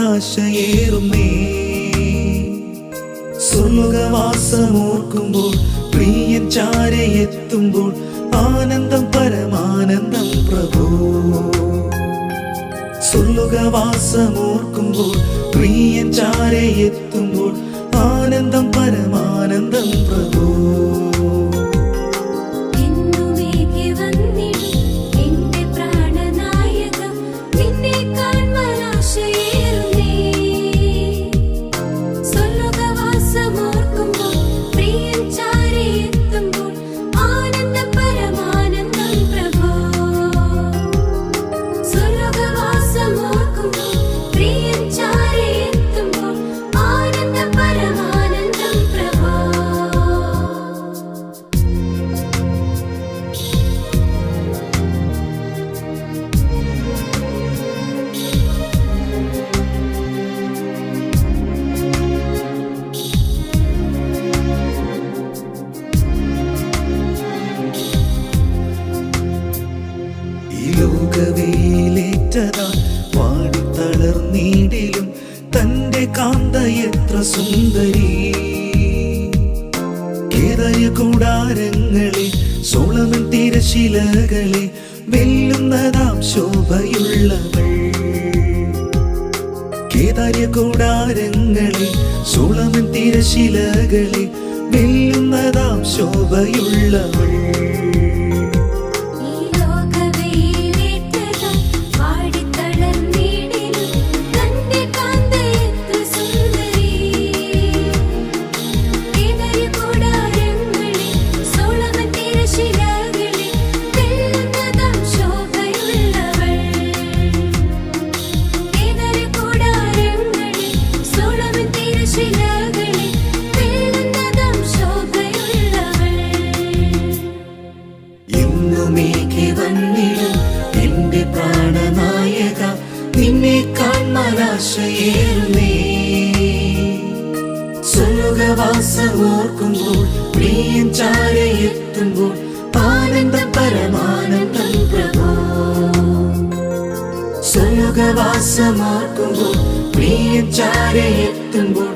ആശയേറുന്നേ സ്വർഗവാസമോർക്കുമ്പോൾ പ്രിയൻ ചാരയെത്തുമ്പോൾ ആനന്ദം പരമാനന്ദം പ്രഭു. സ്വർഗവാസമോർക്കുമ്പോൾ പ്രിയൻ ചാരയെത്തുമ്പോൾ പാടിത്തളർന്നീടിലും തന്റെ കാന്ത എത്ര സുന്ദരി. കേതയ കൂടാരങ്ങളെ സോളമൻ തിരശിലകളെ വെല്ലുന്നതാം ശോഭയുള്ളവൾ. കേദാര്യ കൂടാരങ്ങളെ സോളമൻ തിരശിലകളെ വെല്ലുന്നതാം ശോഭയുള്ളവൾ. കാണാനാശയേറുന്നേ സ്വർഗവാസമോർക്കുമ്പോൾ പ്രിയൻ ചാരയെത്തുമ്പോൾ ആനന്ദം പരമാനന്ദം പ്രഭോ സ്വർഗവാസമോർക്കുമ്പോൾ പ്രിയൻ ചാരയെത്തുമ്പോൾ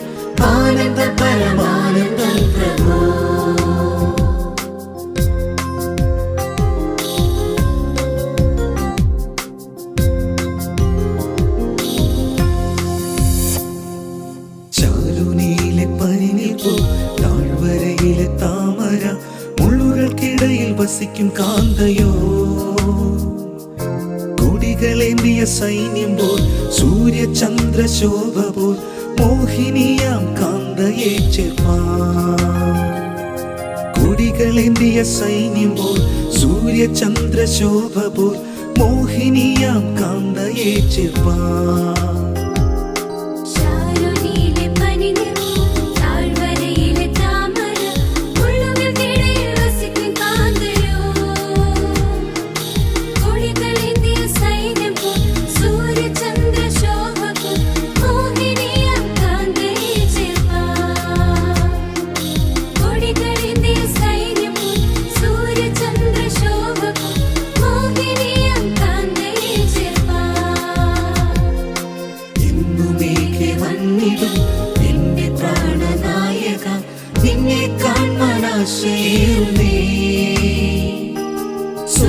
ആനന്ദം പരമാനന്ദം പ്രഭോ മുള്ളുകൾക്കിടയിൽ വസിക്കും കാന്തയോ? കൊടികളേന്തിയ സൈന്യം പോൽ സൂര്യചന്ദ്ര ശോഭ പോൽ മോഹിനിയാം കാന്തയെ ചേർപ്പാൻ. കൊടികളേന്തിയ സൈന്യം പോൽ സൂര്യചന്ദ്ര ശോഭ പോൽ മോഹിനിയാം കാന്തയെ ചേർപ്പാൻ.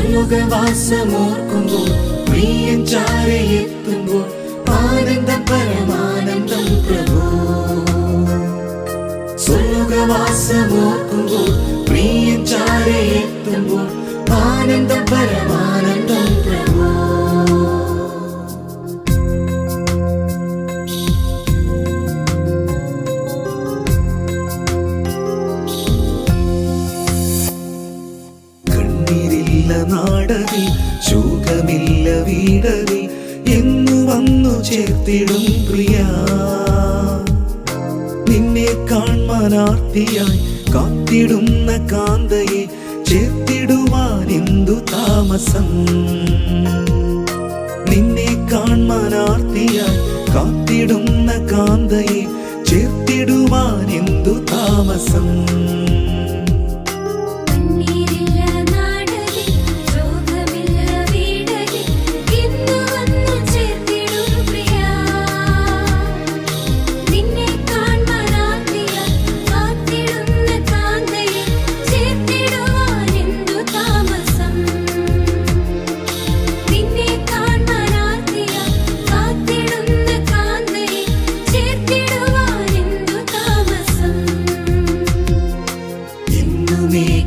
സ്വർഗവാസമോർക്കുമ്പോൾ പ്രിയൻ ചാരയെത്തുമ്പോൾ ആനന്ദം പരമാനന്ദം പ്രഭു സ്വർഗവാസമോർക്കുമ്പോൾ നാടതി ശോകമില്ല വീടവി എന്നു വന്നു ചേർത്തിടും പ്രിയ. നിന്നെ കാൺമാനാർത്തിയായി കാത്തിടുന്ന കാന്തയെ ചേർത്തിടുവാൻ എന്തു താമസം? നിന്നെ കാൺമാനാർത്തിയായി കാത്തിടുന്ന കാന്തയെ ചേർത്തിടുവാൻ എന്തു താമസം?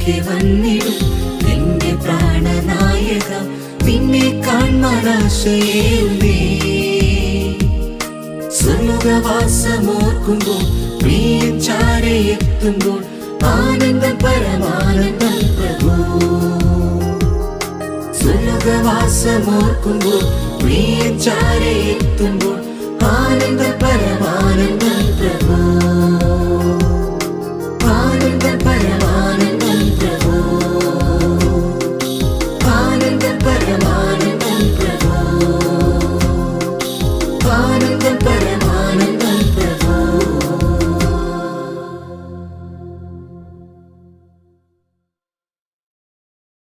അരികെ വന്നിടും. എന്റെ പ്രാണനായക നിന്നെ കാൺമാനാശയേന്നേ സ്വർഗവാസമോർക്കുമ്പോൾ പ്രിയൻ ചാരെ എത്തുമ്പോൾ ആനന്ദം പരമാനന്ദം പ്രഭു. സ്വർഗവാസമോർക്കുമ്പോൾ പ്രിയൻ ചാരെ എത്തുമ്പോൾ ആനന്ദ പരമാനന്ദം പ്രഭു.